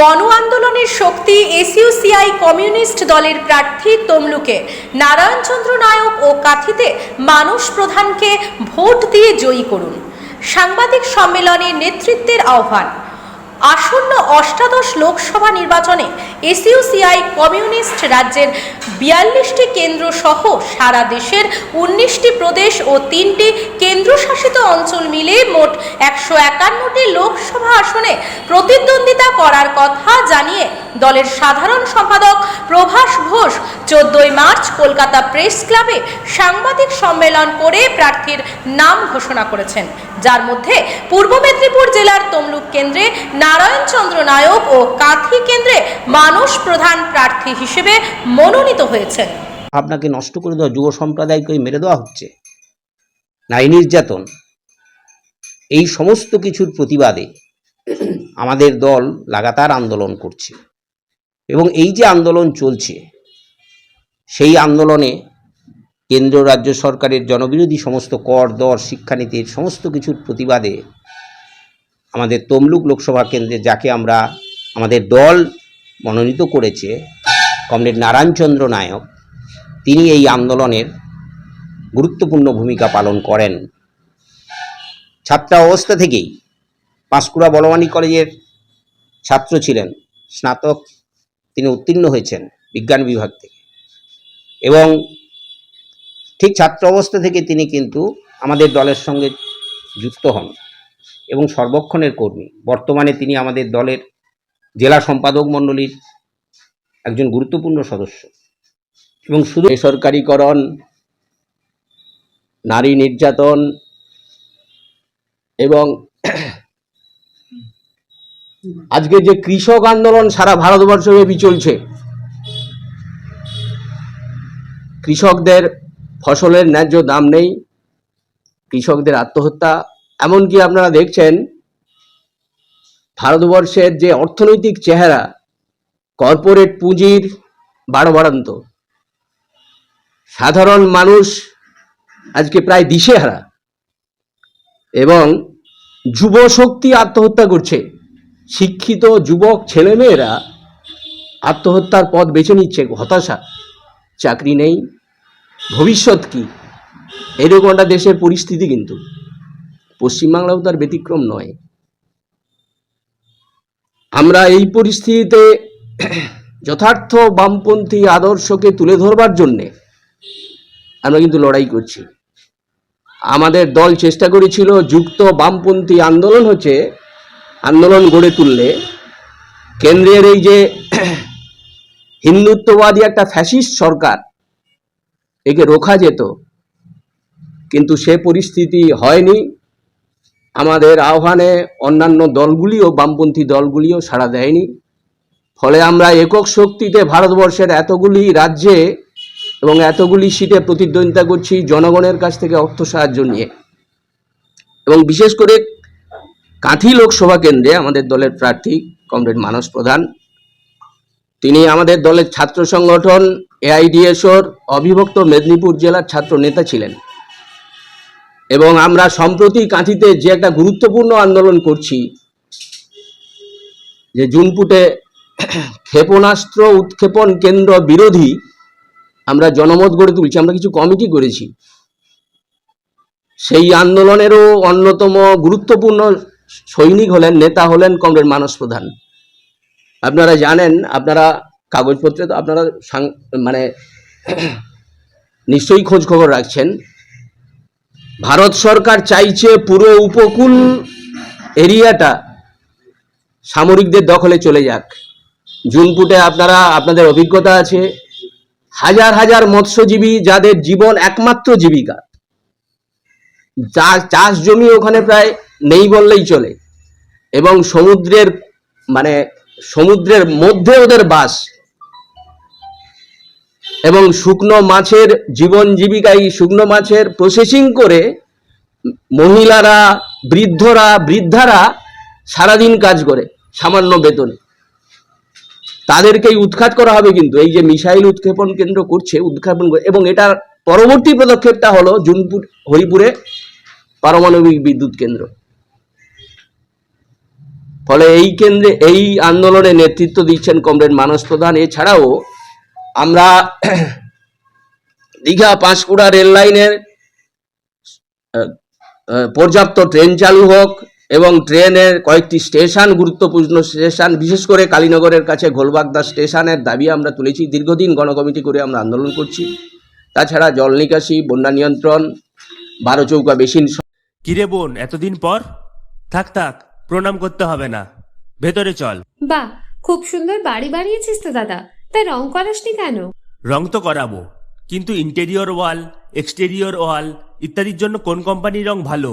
গণ আন্দোলনের শক্তি এসইউসিআই কমিউনিস্ট দলের প্রার্থী তমলুকে। নারায়ণচন্দ্র নায়ক ও কাথিতে মানুষ প্রধানকে ভোট দিয়ে জয়ী করুন। সাংবাদিক সম্মেলনে নেতৃত্বের আহ্বান। আসন্ন অষ্টাদশ লোকসভা নির্বাচনে এসইউসিআই কমিউনিস্ট রাজ্যের বিয়াল্লিশটি কেন্দ্র সহ সারা দেশের উনিশটি প্রদেশ ও তিনটি কেন্দ্রশাসিত অঞ্চল মিলে মোট একশো একান্নটি লোকসভা আসনে প্রতিদ্বন্দ্বিতা করার কথা জানিয়ে দলের সাধারণ সম্পাদক প্রভাস ঘোষ চোদ্দই মার্চ কলকাতা প্রেস ক্লাবে সাংবাদিক সম্মেলন করে প্রার্থীর নাম ঘোষণা করেছেন। যার মধ্যে পূর্ব মেদিনীপুর জেলার তমলুক কেন্দ্রে নারায়ণচন্দ্র নায়ক ও কাঁথি কেন্দ্রে মানস প্রধান প্রার্থী হিসেবে মনোনীত হয়েছেন। আপনাকে নষ্ট করে দেওয়া যুব সম্প্রদায়কে মেরে দেওয়া হচ্ছে। নারী নির্যাতন, এই সমস্ত কিছুর প্রতিবাদে আমাদের দল লাগাতার আন্দোলন করছে। এবং এই যে আন্দোলন চলছে, সেই আন্দোলনে কেন্দ্র রাজ্য সরকারের জনবিরোধী সমস্ত কর, দর, শিক্ষানীতির সমস্ত কিছুর প্রতিবাদে আমাদের তমলুক লোকসভা কেন্দ্রে যাকে আমরা, আমাদের দল মনোনীত করেছে, কমরেড নারায়ণচন্দ্র নায়ক, তিনি এই আন্দোলনের গুরুত্বপূর্ণ ভূমিকা পালন করেন। ছাত্রা অবস্থা থেকেই পাঁশকুড়া বলবানী কলেজের ছাত্র ছিলেন, স্নাতক, তিনি উত্তীর্ণ হয়েছেন বিজ্ঞান বিভাগ থেকে। এবং ঠিক ছাত্র অবস্থা থেকে তিনি কিন্তু আমাদের দলের সঙ্গে যুক্ত হন এবং সর্বক্ষণের কর্মী। বর্তমানে তিনি আমাদের দলের জেলা সম্পাদক মণ্ডলীর একজন গুরুত্বপূর্ণ সদস্য। এবং শুধু বেসরকারীকরণ নারী নির্যাতন এবং আজকে যে কৃষক আন্দোলন সারা ভারতবর্ষব্যাপী চলছে, কৃষকদের ফসলের ন্যায্য দাম নেই, কৃষকদের আত্মহত্যা, এমনকি আপনারা দেখছেন ভারতবর্ষের যে অর্থনৈতিক চেহারা, কর্পোরেট পুঁজির বাড়বাড়ন্ত সাধারণ মানুষ আজকে প্রায় দিশেহারা। এবং যুব শক্তি আত্মহত্যা করছে। শিক্ষিত যুবক ছেলেমেয়েরা আত্মহত্যার পথ বেছে নিচ্ছে, হতাশা। চাকরি নেই, ভবিষ্যৎ কি? এরকম একটা দেশের পরিস্থিতি কিন্তু। পশ্চিমবাংলাও তার ব্যতিক্রম নয়। আমরা এই পরিস্থিতিতে যথার্থ বামপন্থী আদর্শকে তুলে ধরবার জন্যে আমরা কিন্তু লড়াই করছি। আমাদের দল চেষ্টা করেছিল যুক্ত বামপন্থী আন্দোলন হচ্ছে আন্দোলন গড়ে তুললে। কেন্দ্রের এই যে হিন্দুত্ববাদী একটা ফ্যাসিস্ট সরকার, একে রোখা যেত। কিন্তু সে পরিস্থিতি হয়নি। আমাদের আহ্বানে অন্যান্য দলগুলিও, বামপন্থী দলগুলিও সাড়া দেয়নি। ফলে আমরা একক শক্তিতে ভারতবর্ষের এতগুলি রাজ্যে এবং এতগুলি সিটে প্রতিদ্বন্দ্বিতা করছি জনগণের কাছ থেকে অর্থ সাহায্য নিয়ে। এবং বিশেষ করে কাঁথি লোকসভা কেন্দ্রে আমাদের দলের প্রার্থী কমরেড মানস প্রধান। তিনি আমাদের দলের ছাত্র সংগঠন এআইডিএসওর অবিভক্ত মেদিনীপুর জেলার ছাত্র নেতা ছিলেন। এবং আমরা সম্প্রতি কাঁথিতে যে একটা গুরুত্বপূর্ণ আন্দোলন করছি, যে জুনপুটে ক্ষেপণাস্ত্র উৎক্ষেপণ কেন্দ্র বিরোধী আমরা জনমত গড়ে তুলছি, আমরা কিছু কমিটি করেছি। সেই আন্দোলনেরও অন্যতম গুরুত্বপূর্ণ সৈনিক হলেন, নেতা হলেন কমরেড মানস প্রধান। আপনারা জানেন, আপনারা কাগজপত্রে তো আপনারা মানে নিশ্চয়ই খোঁজ খবর রাখছেন। ভারত সরকার চাইছে পুরো উপকূল এরিয়াটা সামরিকদের দখলে চলে যাক। জুনপুটে আপনারা, আপনাদের অভিজ্ঞতা আছে হাজার হাজার মৎস্যজীবী যাদের জীবন একমাত্র জীবিকা। চাষ জমি ওখানে প্রায় নেই বললেই চলে। এবং সমুদ্রের মানে সমুদ্রের মধ্যে ওদের বাস। এবং শুকনো মাছের জীবন জীবিকায় শুকনো মাছের প্রসেসিং করে মহিলারা, বৃদ্ধরা, বৃদ্ধারা সারাদিন কাজ করে, সামান্য বেতনে। তাদেরকেই উৎখাত করা হবে কিন্তু। এই যে মিসাইল উৎক্ষেপণ কেন্দ্র করছে, উৎক্ষেপণ এবং এটার পরবর্তী পদক্ষেপটা হলো জুনপুর, হরিপুরে পারমাণবিক বিদ্যুৎ কেন্দ্র। ফলে এই কেন্দ্রে এই আন্দোলনে নেতৃত্ব দিচ্ছেন কমরেড মানস প্রধান। এছাড়াও আমরা দীঘা পাঁশকুড়া রেল লাইনের পর্যাপ্ত ট্রেন চালু হোক এবং ট্রেনের কয়েকটি স্টেশন গুরুত্বপূর্ণ স্টেশন বিশেষ করে কালীনগরের কাছে ঘোলবাগদা স্টেশনের দাবি আমরা তুলেছি। দীর্ঘদিন গণকমিটি করে আমরা আন্দোলন করছি। তাছাড়া জল নিকাশি বন্যা নিয়ন্ত্রণ বারো চৌকা বেসিন কিরে বোন এতদিন পর? থাক থাক প্রণাম করতে হবে না। ভেতরে চল। বাহ খুব সুন্দর বাড়ি বানিয়েছিস তো দাদা। তা রং করাসনি কেন? রং তো করাবো কিন্তু ইন্টেরিয়র ওয়াল এক্সটেরিয়র ওয়াল ইত্যাদির জন্য কোন কোম্পানির রং ভালো?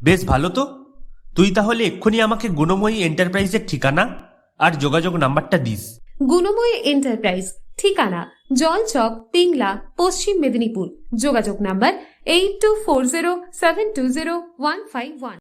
বেশ ভালো তো। তুই তাহলে এক্ষুনি আমাকে গুণময়ী এন্টারপ্রাইজের ঠিকানা আর যোগাযোগ নাম্বারটা দিস। গুণময়ী এন্টারপ্রাইজ ঠিকানা জলচক তিংলা পশ্চিম মেদিনীপুর। যোগাযোগ number eight two four zero seven two zero one five one